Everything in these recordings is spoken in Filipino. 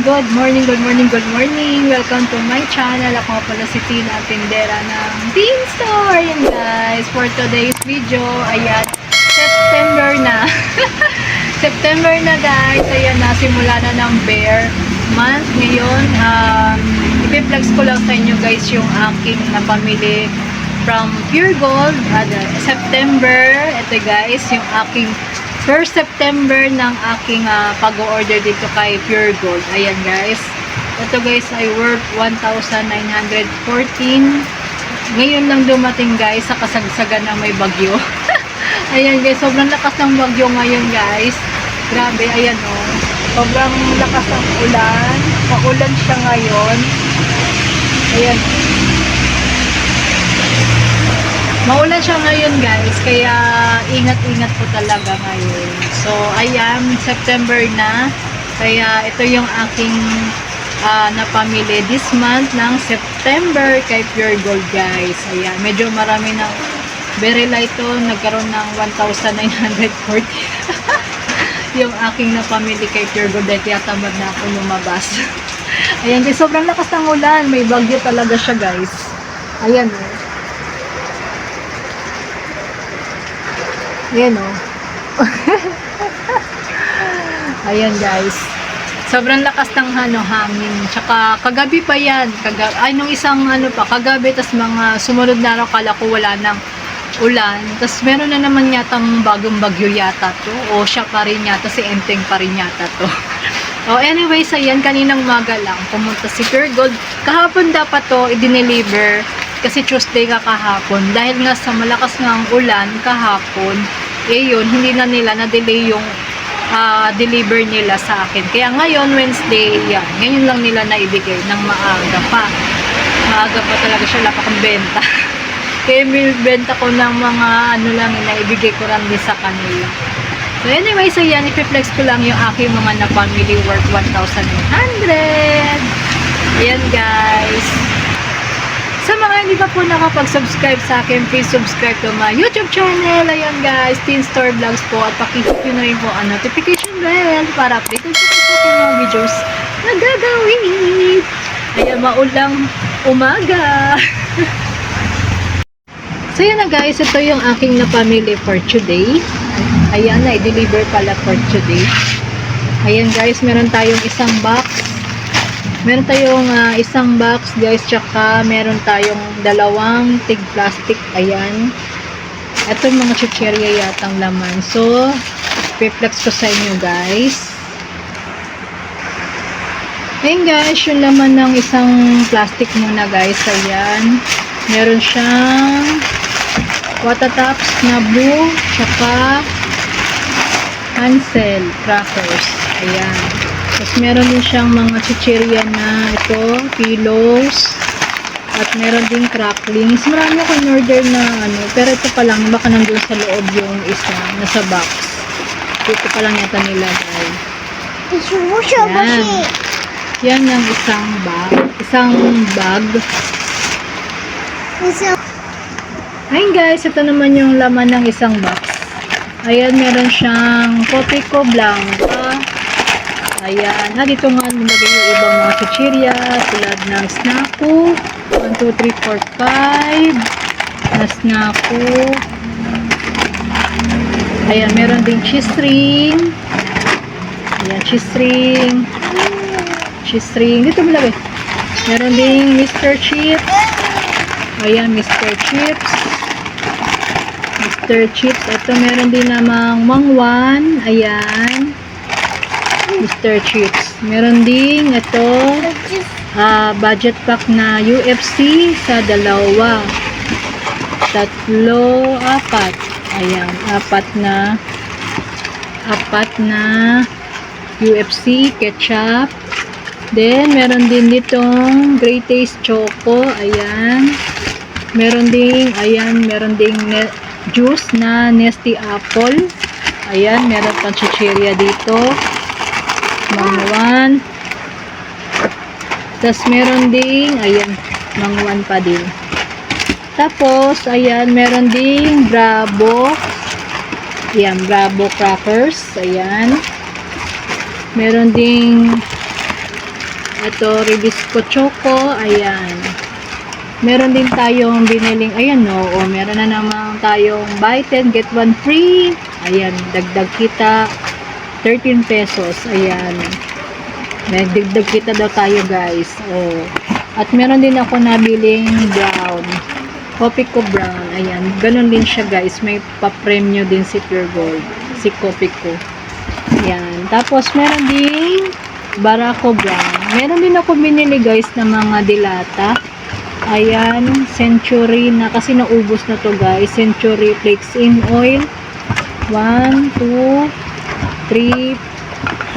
Good morning, good morning, good morning! Welcome to my channel. Ako pala si Tina, tindera ng Teen Store! Ayan guys! For today's video, ayan, September na. September na guys! Ayan na, simula na ng bear month ngayon. Um, ipiplex ko lang sa inyo guys yung aking napamili from Pure Gold. Uh, September, ito guys, yung aking first September ng aking ah, pag-order dito kay Pure Gold. Ayan guys. Ito guys ay worth 1,914. Ngayon lang dumating guys sa kasagsagan ng may bagyo. ayan guys, sobrang lakas ng bagyo ngayon guys. Grabe, ayan o. Oh. Sobrang lakas ng ulan. Maulan siya ngayon. Ayan. Maulan siya ngayon guys, kaya ingat-ingat po talaga ngayon. So, ayan, September na. Kaya ito yung aking ah, napamili this month ng September kay Pure Gold guys. Ayan, medyo marami ng very light to. Nagkaroon ng 1,940 yung aking napamili kay Pure Gold dahil kaya tamad na ako lumabas. Ayan sobrang lakas ng ulan. May bagyo talaga siya guys. Ayan oh. Ayan o. Ayan guys. Sobrang lakas ng ano, hangin. Tsaka kagabi pa yan. Kaga ay, nung isang ano pa, kagabi, tas mga sumunod na araw, kala ko wala ng ulan. Tas meron na naman yatang bagong bagyo yata to. O siya pa rin yata, si Enteng pa rin yata to. o anyways, ayan, kaninang umaga lang, pumunta si Pure Gold. Kahapon dapat to, i-deliver kasi Tuesday ka kahapon. Dahil nga sa malakas ng ulan kahapon, eh yun, hindi na nila na-delay yung ah, deliver nila sa akin. Kaya ngayon, Wednesday, yan. Ngayon lang nila naibigay ng maaga pa. Maaga pa talaga siya, wala pa benta. Kaya benta ko ng mga ano lang, naibigay ko lang din sa kanila. So anyway, so yan, ipiplex ko lang yung aking mga na-family worth 1,100. Ayan guys. Sa mga hindi pa po nakapag-subscribe sa akin, please subscribe to my YouTube channel. Ayan guys, Teen Store Vlogs po. At pakihit nyo na rin po ang notification bell para updated po sa mga videos na gagawin. Ayan, maulang umaga. so yun na guys, ito yung aking napamili for today. Ayan na, i-deliver pala for today. Ayan guys, meron tayong isang box Meron tayong ah, isang box guys, tsaka meron tayong dalawang tig plastic. Ayan. Ito mga chicherya yatang laman. So, piplex ko sa inyo guys. Ayan guys, yung laman ng isang plastic muna guys. Ayan. Meron siyang watatops na blue, tsaka Hansel crackers. Ayan. Meron din siyang mga chichirya na ito, pillows. At meron din cracklings. Marami ako in-order na ano, pero ito pa lang, baka nandun sa loob yung isa, nasa box. Ito pa lang yata nilagay. Yan. Yan yung isang bag. Isang bag. Ayun guys, ito naman yung laman ng isang box. Ayan, meron siyang Copico Blanca. Ayan. Ha, dito nga nilagay yung ibang mga chichirya tulad ng Snacko. 1, 2, 3, 4, 5. Na Snacko. Ayan, meron ding cheese ring. Ayan, cheese ring. Cheese ring. Dito mo lagay. Meron ding Mr. Chips. Ayan, Mr. Chips. Mr. Chips. Ito, meron din namang mangwan. Ayan. Mr. Chips. Meron ding ito, ah, budget pack na UFC sa dalawa. Tatlo, apat. Ayan, apat na apat na UFC ketchup. Then, meron din ditong Great Taste Choco. Ayan. Meron ding, ayan, meron ding juice na Nesty Apple. Ayan, meron pang chichirya dito. Mangwan. Tapos meron ding, ayan, mangwan pa din. Tapos, ayan, meron ding Bravo. Ayan, Bravo crackers. Ayan. Meron ding ito, Ribisco Choco. Ayan. Meron din tayong biniling, ayan no, o meron na naman tayong buy 10, get 1 free. Ayan, dagdag kita 13 pesos. Ayan. May dagdag kita daw tayo guys. Oh. At meron din ako nabiling brown. Ko brown. Ayan. Ganun din siya guys. May pa-premyo din si Pure Gold. Si coffee ko. Ayan. Tapos meron din Barako brown. Meron din ako binili guys ng mga dilata. Ayan. Century na. Kasi naubos na to guys. Century flakes in oil. 1, 2, 3,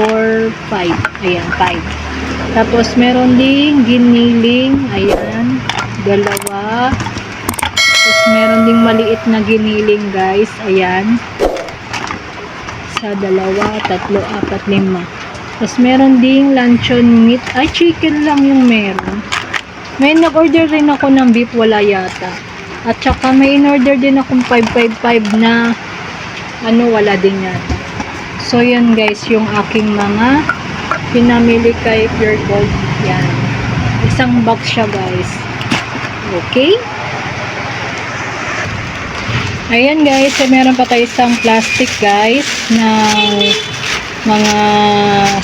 4, 5. Ayan, 5. Tapos, meron ding giniling. Ayan, dalawa. Tapos, meron ding maliit na giniling, guys. Ayan. Sa dalawa, tatlo, apat, lima. Tapos, meron ding luncheon meat. Ay, chicken lang yung meron. May nag-order rin ako ng beef, wala yata. At saka, may in-order din akong 555 na ano, wala din yata. So, yan guys, yung aking mga pinamili kay Pure Gold. Yan. Isang box siya guys. Okay? Ayan guys, so meron pa tayo isang plastic guys na mga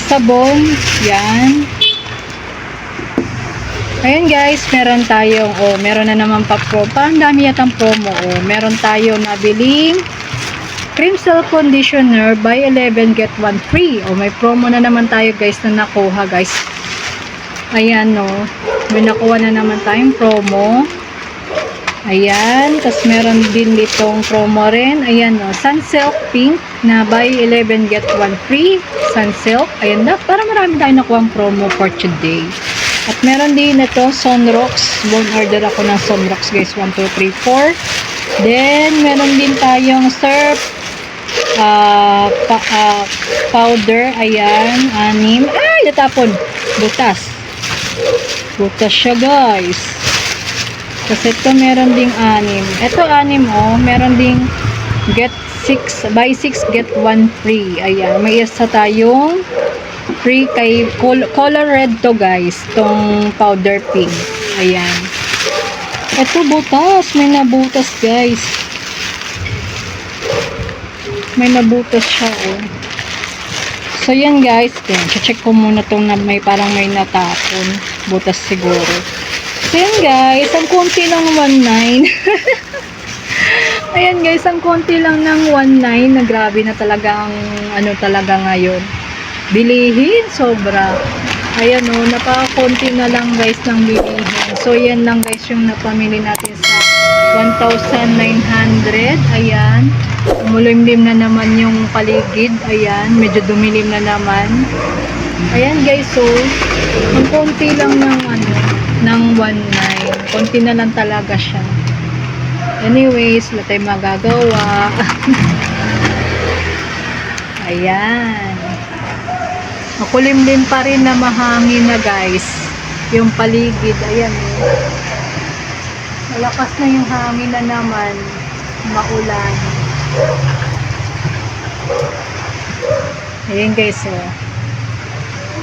sabon. Yan. Ayan guys, meron tayong, oh, meron na naman pa pro. Parang dami yatang promo. Oh, meron tayo nabiling cream cell conditioner buy 11 get 1 free. O may promo na naman tayo guys na nakuha guys. Ayan no may nakuha na naman tayong promo. Ayan tas meron din ditong promo rin. Ayan no sunsilk pink na buy 11 get 1 free. Sunsilk ayan na para marami tayong nakuha promo for today. At meron din ito sunrocks bone order ako ng sunrocks guys. 1, 2, 3, 4 then meron din tayong surf ah, pa, ah, powder, ayan, anim. Ay, natapon. Butas. Butas siya, guys. Kasi ito, meron ding anim. Ito, anim, oh. Meron ding get 6, buy 6, get 1 free. Ayan, may isa tayong free kay col- color red to, guys. Tong powder pink. Ayan. Ito, butas. May nabutas, guys may nabutas siya oh. So yan guys, yan. check ko muna tong na may parang may natapon. Butas siguro. So yan guys, ang konti lang 1.9. Ayan guys, ang konti lang ng 1.9 na grabe na talaga ang ano talaga ngayon. Bilihin, sobra. Ayan o, oh, napakakonti na lang guys ng bilihin. So yan lang guys yung napamili natin sa 1,900. Ayan. Umulimlim na naman yung paligid. Ayan. Medyo dumilim na naman. Ayan guys. So, ang konti lang ng ano, ng 1.9. Konti na lang talaga siya. Anyways, wala tayong magagawa. Ayan. Makulimlim pa rin na mahangin na guys. Yung paligid. Ayan. Oh. Malakas na yung hangin na naman. Maulan. Ayan guys, oh.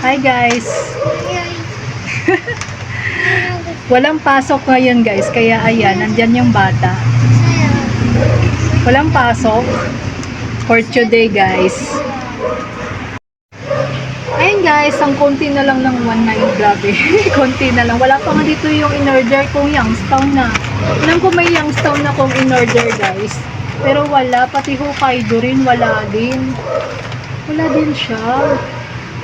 Hi guys. Walang pasok ngayon guys, kaya ayan, nandyan yung bata. Walang pasok for today guys. Guys, ang konti na lang ng 1.9, grabe. konti na lang. Wala pa nga dito yung in-order kong Youngstown na. Alam ko may Youngstown na kong in-order guys. Pero wala, pati Hokkaido rin, wala din. Wala din siya.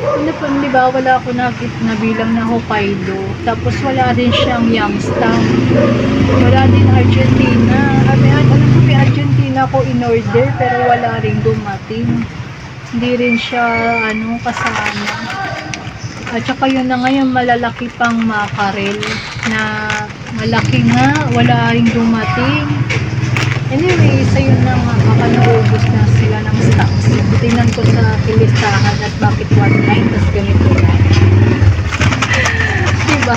Ano pa, di ba, wala ako nakit na bilang na Hokkaido. Tapos wala din siyang Youngstown. Wala din Argentina. Ano, alam ko may Argentina ko in-order, pero wala rin dumating. Hindi rin siya, ano, kasama. At saka yun na ngayon, malalaki pang makarel na malaki nga, wala rin dumating. Anyway, sa yun na nga, baka naubos na sila ng stocks. Tingnan ko sa pilistahan at bakit 1.9, tas ganito na. diba?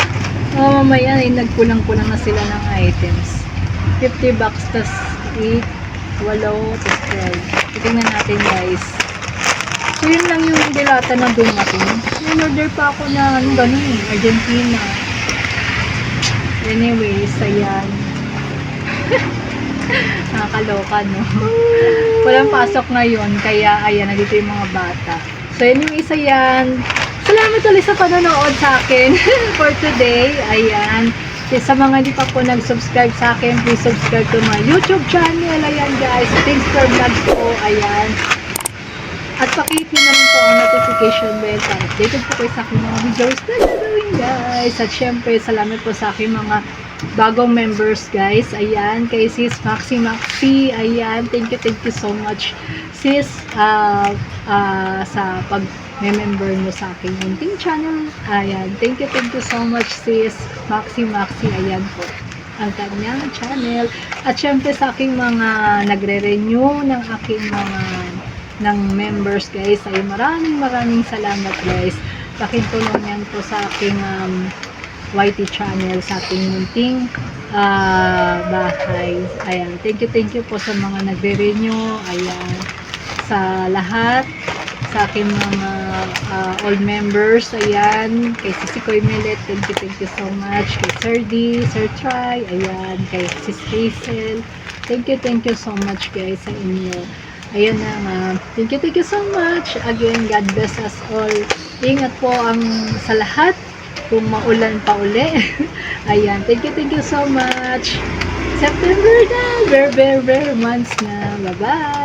Oh, mamaya ay nagkulang-kulang na sila ng items. 50 bucks, tas 8, 8, tas 12. Tingnan natin guys. So yun lang yung dilata na dumating. In order pa ako na, ano, ganun Argentina. Anyways, ayan. Nakakaloka, no? Walang pasok ngayon, kaya ayan, nandito yung mga bata. So anyways, ayan. Salamat ulit sa panonood sa akin for today. Ayan. Sa mga hindi pa po nag-subscribe sa akin, please subscribe to my YouTube channel. Ayan guys, thanks for vlogs po. Ayan. At pakihit nyo na rin po ang notification bell para updated po kayo sa aking mga videos na gagawin guys. At syempre, salamat po sa aking mga bagong members guys. Ayan, kay sis Maxi Maxi. Ayan, thank you, thank you so much sis ah, ah, sa pag member mo sa aking munting channel. Ayan, thank you, thank you so much sis Maxi Maxi. Ayan po ang kanyang channel. At syempre sa aking mga nagre-renew ng aking mga ng members guys. Ay maraming maraming salamat guys. Sa aking tulong yan po sa aking um, YT channel sa ating munting ah, bahay. Ayan. Thank you thank you po sa mga nagre-renew. Ayan. Sa lahat. Sa aking mga ah, all members. Ayan. Kay Sisi Koy Millet thank you thank you so much. Kay Sir D Sir Try. Ayan. Kay Sis Hazel. Thank you thank you so much guys sa inyo Ayun na nga. Thank you, thank you so much. Again, God bless us all. Ingat po ang sa lahat. Kung maulan pa uli. Ayan. Thank you, thank you so much. September na. Very, very, very months na. Bye-bye.